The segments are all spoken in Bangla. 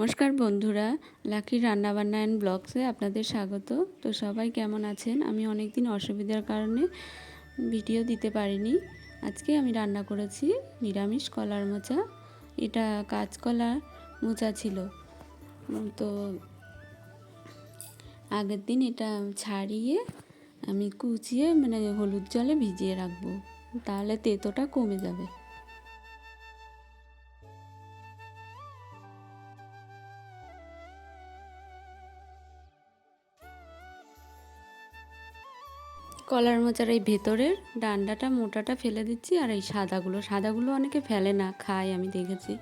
নমস্কার বন্ধুরা লাকির রান্নাবান্না অ্যান্ড ব্লগসে আপনাদের স্বাগত। তো সবাই কেমন আছেন? আমি অনেক দিন অসুবিধার কারণে ভিডিও দিতে পারিনি। আজকে আমি রান্না করেছি নিরামিষ কলার মোচা। এটা কাঁচকলা মোচা ছিল। তো আগের দিন এটা ছাড়িয়ে আমি কুচিয়ে মানে হলুদ জলে ভিজিয়ে রাখব। তাহলে তেতোটা কমে যাবে। কলার মোচার এই ভেতরের ডান্ডাটা, মোটাটা ফেলে দিচ্ছি আর এই সাদাগুলো সাদাগুলো অনেকে ফেলে না, খায়, আমি দেখেছি।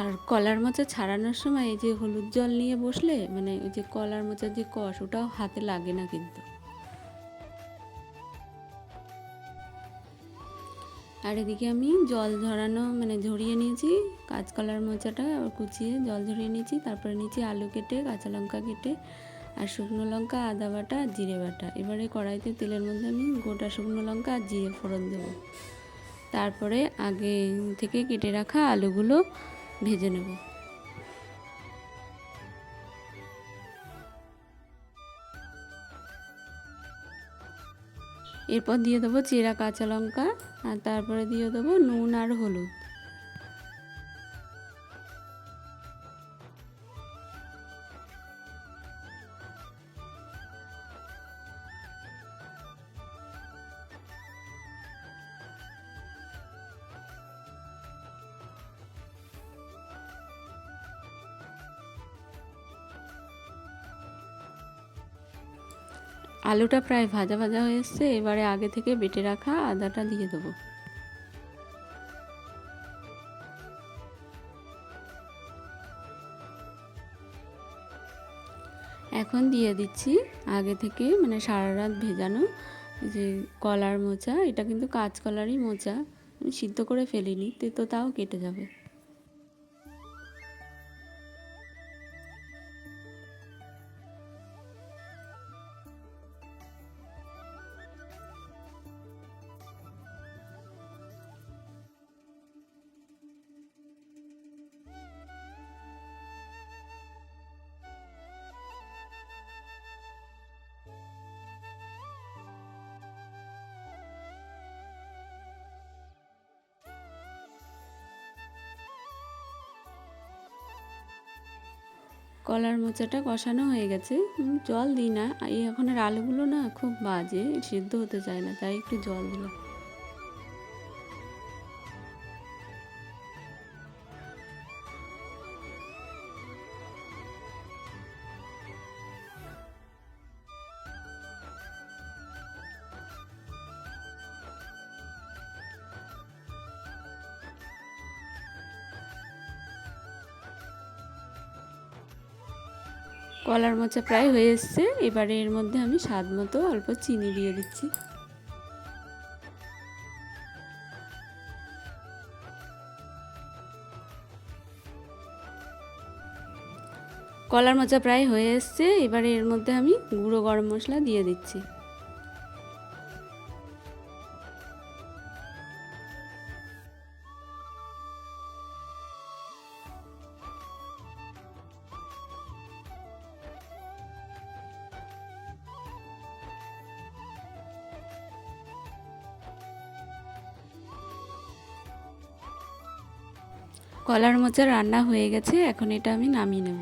আর কলার মোচা ছাড়ানোর সময় এই যে হলুদ জল নিয়ে বসলে মানে ওই যে কলার মোচার যে কষ, ওটাও হাতে লাগে না কিন্তু। আর এদিকে আমি জল ঝরানো মানে ঝরিয়ে নিয়েছি কাঁচকলার মোচাটা কুচিয়ে জল ঝরিয়ে নিয়েছি, তারপরে নিয়েছি আলু কেটে, কাঁচা লঙ্কা কেটে, আর শুকনো লঙ্কা, আদা বাটা, জিরে বাটা। এবারে কড়াইতে তেলের মধ্যে আমি গোটা শুকনো লঙ্কা আর জিরে ফোড়ন দেবো। তারপরে আগে থেকে কেটে রাখা আলুগুলো ভেজে নেব। এরপর দিয়ে দেবো চেরা কাঁচা লঙ্কা আর তারপরে দিয়ে দেবো নুন আর হলুদ। আলুটা প্রায় ভাজা ভাজা হয়ে এসছে, এবারে আগে থেকে বেটে রাখা আদাটা দিয়ে দেবো। এখন দিয়ে দিচ্ছি আগে থেকে মানে সারা রাত ভেজানো যে কলার মোচা, এটা কিন্তু কাঁচকলারই মোচা সিদ্ধ করে ফেলিনি তো তাও কেটে যাবে। কলার মোচাটা কষানো হয়ে গেছে। জল দিই না। এই এখনের আলুগুলো না খুব বাজে, সিদ্ধ হতে চায় না, তাই একটু জল দিলাম। কলার মোচা প্রায় হয়ে এসছে। এবারে এর মধ্যে আমি স্বাদ মতো অল্প চিনি দিয়ে দিচ্ছি। কলার মোচা প্রায় হয়ে এসছে। এবারে এর মধ্যে আমি গুঁড়ো গরম মশলা দিয়ে দিচ্ছি। কলার মোচা রান্না হয়ে গেছে এখন এটা আমি নামিয়ে নেব।